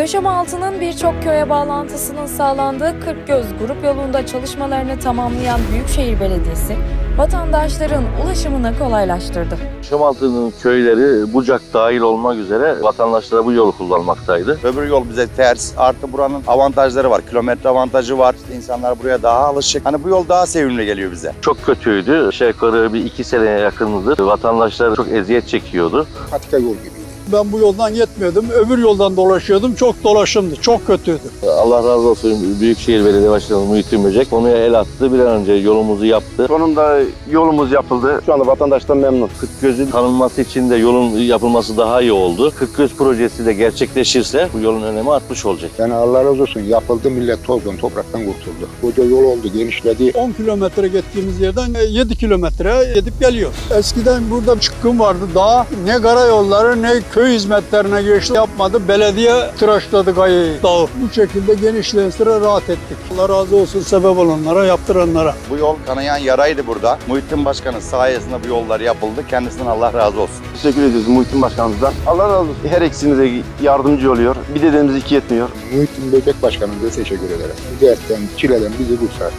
Döşemealtı'nın birçok köye bağlantısının sağlandığı Kırkgöz grup yolunda çalışmalarını tamamlayan Büyükşehir Belediyesi, vatandaşların ulaşımını kolaylaştırdı. Şamaltı'nın köyleri Bucak dahil olmak üzere vatandaşlara bu yolu kullanmaktaydı. Öbür yol bize ters. Artı buranın avantajları var. Kilometre avantajı var. İşte insanlar buraya daha alışık. Hani bu yol daha sevimli geliyor bize. Çok kötüydü. Aşağı yukarı bir iki seneye yakındır. Vatandaşlar çok eziyet çekiyordu. patika yol gibiydi. Ben bu yoldan gitmiyordum. Öbür yoldan dolaşıyordum. Çok dolaşımdı. Çok kötüydü. Allah razı olsun Büyükşehir Belediye Başkanı Muhittin Böcek konuya el attı. Bir an önce yolumuzu yaptı. Sonunda yolumuz yapıldı. Şu anda vatandaştan memnun. Kırkgöz'ün tanınması için de yolun yapılması daha iyi oldu. Kırkgöz projesi de gerçekleşirse bu yolun önemi artmış olacak. Yani Allah razı olsun yapıldı millet tozdan topraktan kurtuldu. Koca yol oldu genişledi. 10 kilometre gittiğimiz yerden 7 kilometre gidip geliyoruz. Eskiden burada çıkkın vardı. Daha ne karayolları ne köy hizmetlerine geçti yapmadı. Belediye tıraşladı kayayı, dağı. Bu şekilde genişleyen sıra rahat ettik. Allah razı olsun sebep olanlara, yaptıranlara. Bu yol kanayan yaraydı burada. Muhittin Başkan'ın sayesinde bu yollar yapıldı. Kendisinden Allah razı olsun. Teşekkür ediyoruz Muhittin Başkanımızdan. Allah razı olsun. Her eksiğimize yardımcı oluyor. Bir dediğimiz iki yetmiyor. Muhittin Böcek Başkanımıza teşekkür ederim. Bu dertten, çileden bizi kurtardı.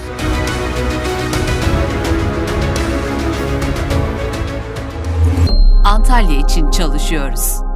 Antalya için çalışıyoruz.